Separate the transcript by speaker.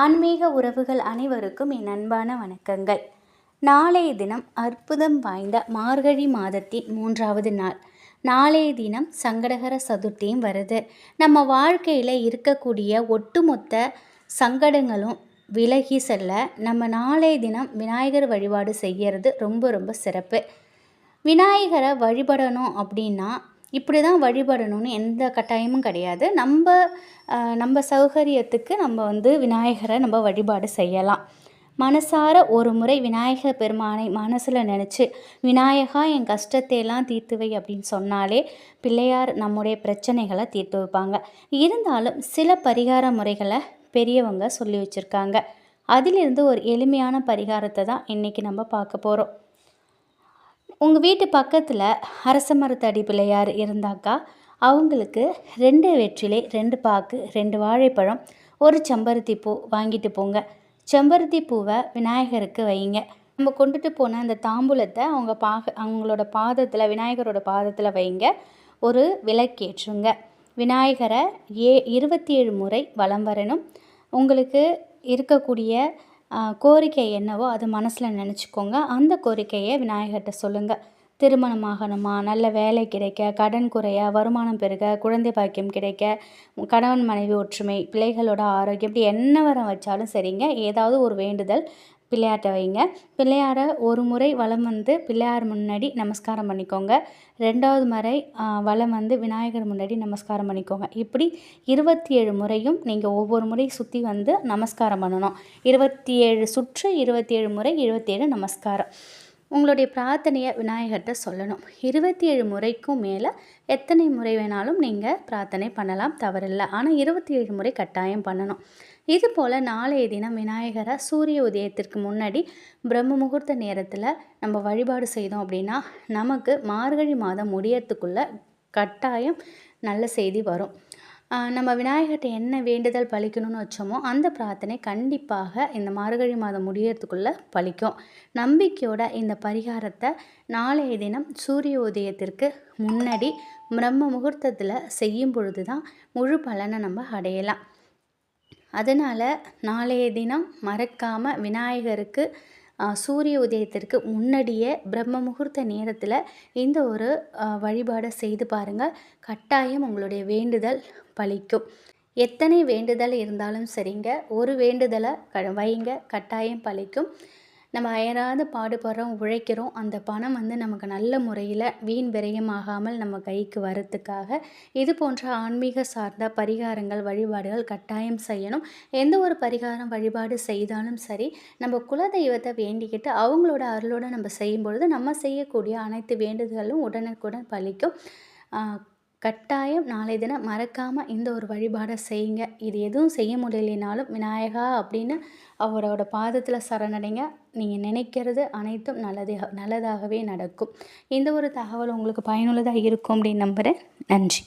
Speaker 1: ஆன்மீக உறவுகள் அனைவருக்கும் என் அன்பான வணக்கங்கள். நாளைய தினம் அற்புதம் வாய்ந்த மார்கழி மாதத்தின் மூன்றாவது நாள். நாளைய தினம் சங்கடகர சதுர்த்தியும் வருது. நம்ம வாழ்க்கையில் இருக்கக்கூடிய ஒட்டுமொத்த சங்கடங்களும் விலகி செல்ல நம்ம நாளைய தினம் விநாயகர் வழிபாடு செய்கிறது ரொம்ப ரொம்ப சிறப்பு. விநாயகரை வழிபடணும் அப்படின்னா இப்படி தான் வழிபடணும்னு எந்த கட்டாயமும் கிடையாது. நம்ம நம்ம சௌகரியத்துக்கு நம்ம வந்து விநாயகரை நம்ம வழிபாடு செய்யலாம். மனசார ஒரு முறை விநாயகர் பெருமானை மனசில் நினச்சி விநாயகா என் கஷ்டத்தை எல்லாம் அப்படின்னு சொன்னாலே பிள்ளையார் நம்முடைய பிரச்சனைகளை தீர்த்து வைப்பாங்க. இருந்தாலும் சில பரிகார முறைகளை பெரியவங்க சொல்லி வச்சுருக்காங்க. அதிலிருந்து ஒரு எளிமையான பரிகாரத்தை தான் இன்றைக்கி நம்ம பார்க்க போகிறோம் உங்கள் வீட்டு பக்கத்தில் அரச மரத்தடி பிள்ளையார் இருந்தாக்கா அவங்களுக்கு ரெண்டு வெற்றிலை ரெண்டு பாக்கு ரெண்டு வாழைப்பழம் ஒரு செம்பருத்தி பூ வாங்கிட்டு போங்க. செம்பருத்தி பூவை விநாயகருக்கு வைங்க. நம்ம கொண்டுட்டு போன அந்த தாம்பூலத்தை அவங்க பாக அவங்களோட பாதத்தில் விநாயகரோட பாதத்தில் வைங்க. ஒரு விளக்கேற்றுங்க. விநாயகரை ஏ இருபத்தி ஏழு முறை வலம் வரணும். உங்களுக்கு இருக்கக்கூடிய கோரிக்கை என்னவோ அது மனசில் நினச்சிக்கோங்க. அந்த கோரிக்கையை விநாயகர்கிட்ட சொல்லுங்கள் திருமணமாகணுமா நல்ல வேலை கிடைக்க கடன் குறைய வருமானம் பெருக குழந்தை பாக்கியம் கிடைக்க கணவன் மனைவி ஒற்றுமை பிள்ளைகளோட ஆரோக்கியம் இப்படி என்ன வரம் வச்சாலும் சரிங்க. ஏதாவது ஒரு வேண்டுதல் பிள்ளையார்ட்ட வைங்க. பிள்ளையாரை ஒரு முறை வலம் வந்து பிள்ளையார் முன்னாடி நமஸ்காரம் பண்ணிக்கோங்க. ரெண்டாவது முறை வளம் வலம் வந்து விநாயகர் முன்னாடி நமஸ்காரம் பண்ணிக்கோங்க. இப்படி இருபத்தி ஏழு முறையும் நீங்கள் ஒவ்வொரு முறை சுற்றி வந்து நமஸ்காரம் பண்ணணும். இருபத்தி ஏழு சுற்று இருபத்தி ஏழு முறை இருபத்தேழு நமஸ்காரம். உங்களுடைய பிரார்த்தனையை விநாயகர்கிட்ட சொல்லணும். இருபத்தி ஏழு முறைக்கும் மேலே எத்தனை முறை வேணாலும் நீங்கள் பிரார்த்தனை பண்ணலாம் தவறில்லை. ஆனால் இருபத்தி ஏழு முறை கட்டாயம் பண்ணணும். இது போல் நாளைய தினம் விநாயகரை சூரிய உதயத்திற்கு முன்னாடி பிரம்ம முகூர்த்த நேரத்தில் நம்ம வழிபாடு செய்தோம் அப்படின்னா நமக்கு மார்கழி மாதம் முடியறதுக்குள்ளே கட்டாயம் நல்ல செய்தி வரும். நம்ம விநாயகர்கிட்ட என்ன வேண்டுதல் பழிக்கணும்னு வச்சோமோ அந்த பிரார்த்தனை கண்டிப்பாக இந்த மார்கழி மாதம் முடியறதுக்குள்ளே பழிக்கும். நம்பிக்கையோட இந்த பரிகாரத்தை நாளைய தினம் சூரிய உதயத்திற்கு முன்னாடி பிரம்ம முகூர்த்தத்தில் செய்யும் பொழுது தான் முழு பலனை நம்ம அடையலாம். அதனால் நாளைய தினம் மறக்காமல் விநாயகருக்கு சூரிய உதயத்திற்கு முன்னாடியே பிரம்ம முகூர்த்த நேரத்தில் இந்த ஒரு வழிபாடை செய்து பாருங்கள் கட்டாயம் உங்களுடைய வேண்டுதல் பலிக்கும். எத்தனை வேண்டுதல் இருந்தாலும் சரிங்க. ஒரு வேண்டுதலை க வைங்க. கட்டாயம் பலிக்கும். நம்ம அயராது பாடுபடுறோம் உழைக்கிறோம் அந்த பணம் வந்து நமக்கு நல்ல முறையில் வீண் விரயமாகாமல் நம்ம கைக்கு வரத்துக்காக இது போன்ற ஆன்மீக சார்ந்த பரிகாரங்கள் வழிபாடுகள் கட்டாயம் செய்யணும். எந்த ஒரு பரிகாரம் வழிபாடு செய்தாலும் சரி நம்ம குலதெய்வத்தை வேண்டிக்கிட்டு அவங்களோட அருளோட நம்ம செய்யும்பொழுது நம்ம செய்யக்கூடிய அனைத்து வேண்டுதல்களும் உடனுக்குடன் பலிக்கும். கட்டாயம் நாளை தினம் மறக்காமல் இந்த ஒரு வழிபாடை செய்யுங்க. இது எதுவும் செய்ய முடியலைனாலும் விநாயகா அப்படின்னு அவரோட பாதத்தில் சரணடைங்க. நீங்கள் நினைக்கிறது அனைத்தும் நல்லதே நல்லதாகவே நடக்கும். இந்த ஒரு தகவல் உங்களுக்கு பயனுள்ளதாக இருக்கும் அப்படின்னு நம்புகிறேன் நன்றி.